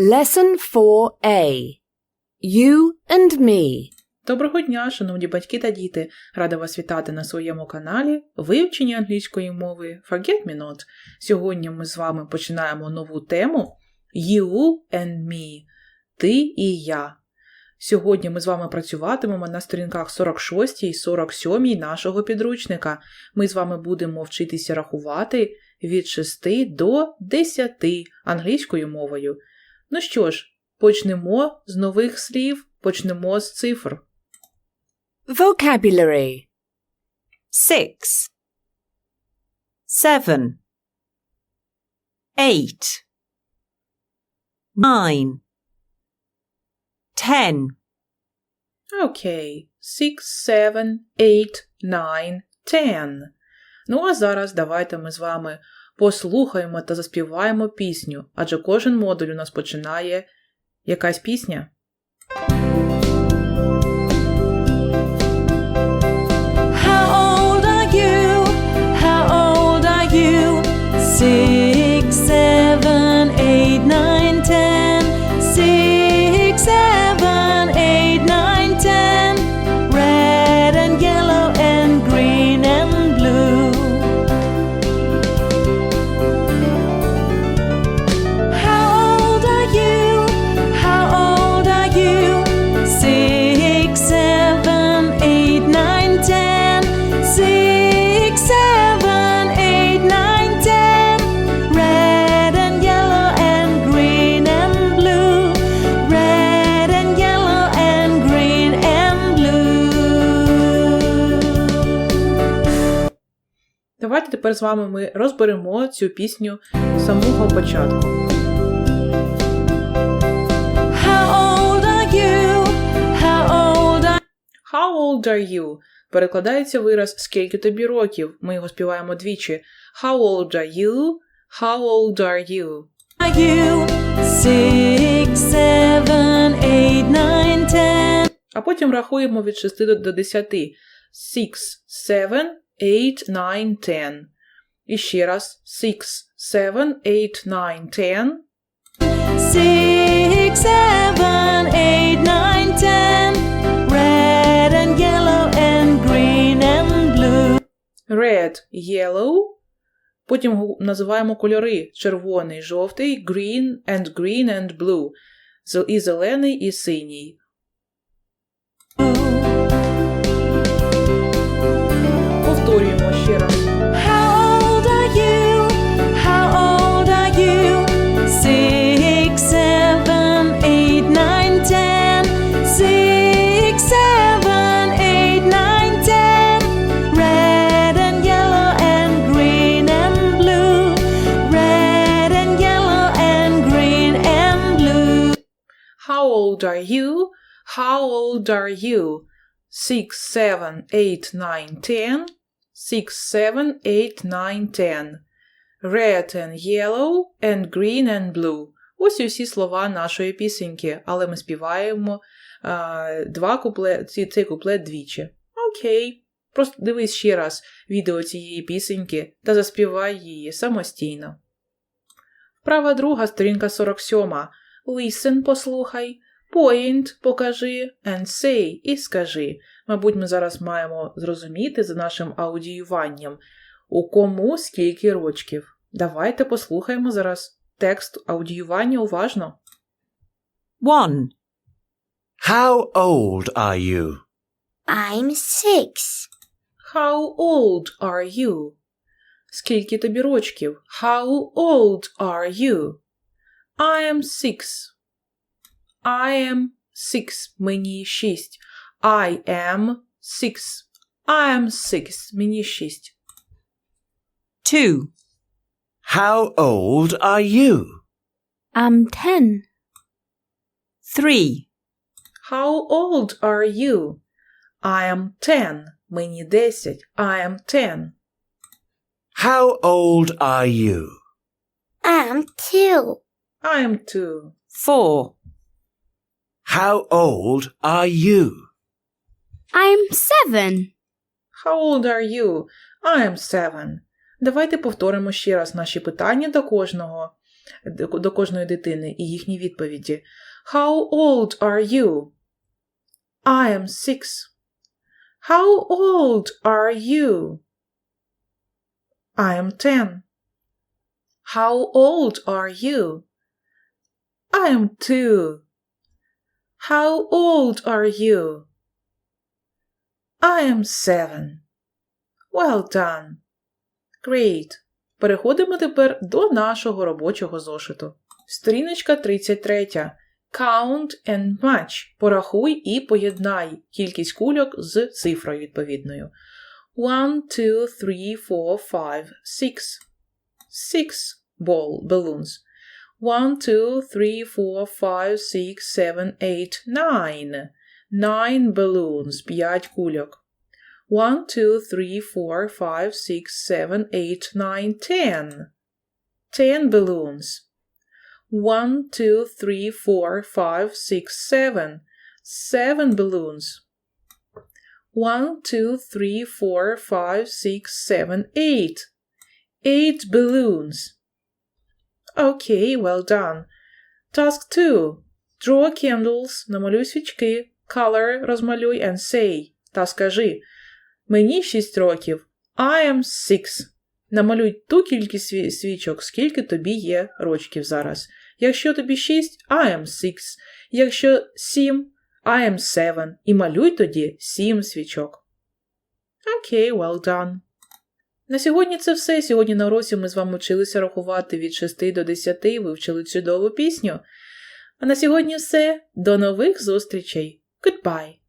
Lesson 4a. You and me. Доброго дня, шановні батьки та діти! Рада вас вітати на своєму каналі Вивчення англійської мови Forget Me Not. Сьогодні ми з вами починаємо нову тему You and Me. Ти і я. Сьогодні ми з вами працюватимемо на сторінках 46 і 47 нашого підручника. Ми з вами будемо вчитися рахувати від 6 до 10 англійською мовою. Ну що ж, почнемо з нових слів, почнемо з цифр. Vocabulary. six, seven, eight, nine, ten, Окей. Six, seven, eight, nine, ten. Ну а зараз давайте ми з вами послухаємо та заспіваємо пісню, адже кожен модуль у нас починає якась пісня. Тепер з вами ми розберемо цю пісню з самого початку. How old are you? How old are How old are you? Перекладається вираз скільки тобі років. Ми його співаємо двічі. How old are you? How old are you? Are you six, seven, eight, nine, ten? А потім рахуємо від 6 до- до 10. 6, 7, 8, 9, 10. І ще раз. 6, 7, 8, 9, 10. Six, seven, eight, nine, ten. Red and yellow and green and blue. Red, yellow. Потім називаємо кольори. Червоний, жовтий, green and green and blue. І зелений, і синій. Повторюємо old are you? How old are you? Six, seven, eight, nine, ten. Six, seven, eight, nine, ten. Red and yellow and green and blue. Ось і всі слова нашої пісеньки, але ми співаємо а, два купле, ці, цей куплет двічі. Окей. Просто дивись ще раз відео цієї пісеньки та заспівай її самостійно. Вправа друга, сторінка 47. Listen, послухай. Point покажи and say і скажи. Мабуть, ми зараз маємо зрозуміти за нашим аудіюванням, у кому скільки рочків. Давайте послухаємо зараз текст аудіювання уважно. One, How old are you? I'm six. How old are you? Скільки тобі рочків? How old are you? I am six. I am six. Мені шість. I am six. I am six. Мені шість. two, How old are you? I'm ten. three, How old are you? I am ten. Мені десять. I am ten. How old are you? I'm two. I am two. four, How old are you? I'm seven. How old are you? I am seven. Давайте повторимо ще раз наші питання до кожного. до до кожної дитини і їхні відповіді. How old are you? I am six. How old are you? I am ten. How old are you? I am two. How old are you? I am seven. Well done. Great. Переходимо тепер до нашого робочого зошиту. Сторіночка 33. Count and match. Порахуй і поєднай кількість кульок з цифрою відповідною. One, two, three, four, five, six. Six ball balloons. One, two, three, four, five, six, seven, eight, nine. Nine balloons. П'ять кульок. One, two, three, four, five, six, seven, eight, nine, ten. Ten balloons. One, two, three, four, five, six, seven. Seven balloons. One, two, three, four, five, six, seven, eight. Eight balloons. Okay, well done. Task 2. Draw candles, намалюй свічки, color розмалюй and say. Та скажи. Мені 6 років. I am six. Намалюй ту кількість свічок, скільки тобі є рочків зараз. Якщо тобі 6, I am six. Якщо 7, I am seven. І малюй тоді 7 свічок. Окей, well done. На сьогодні це все. Сьогодні на уроці ми з вами вчилися рахувати від 6 до 10, вивчили чудову пісню. А на сьогодні все. До нових зустрічей. Goodbye!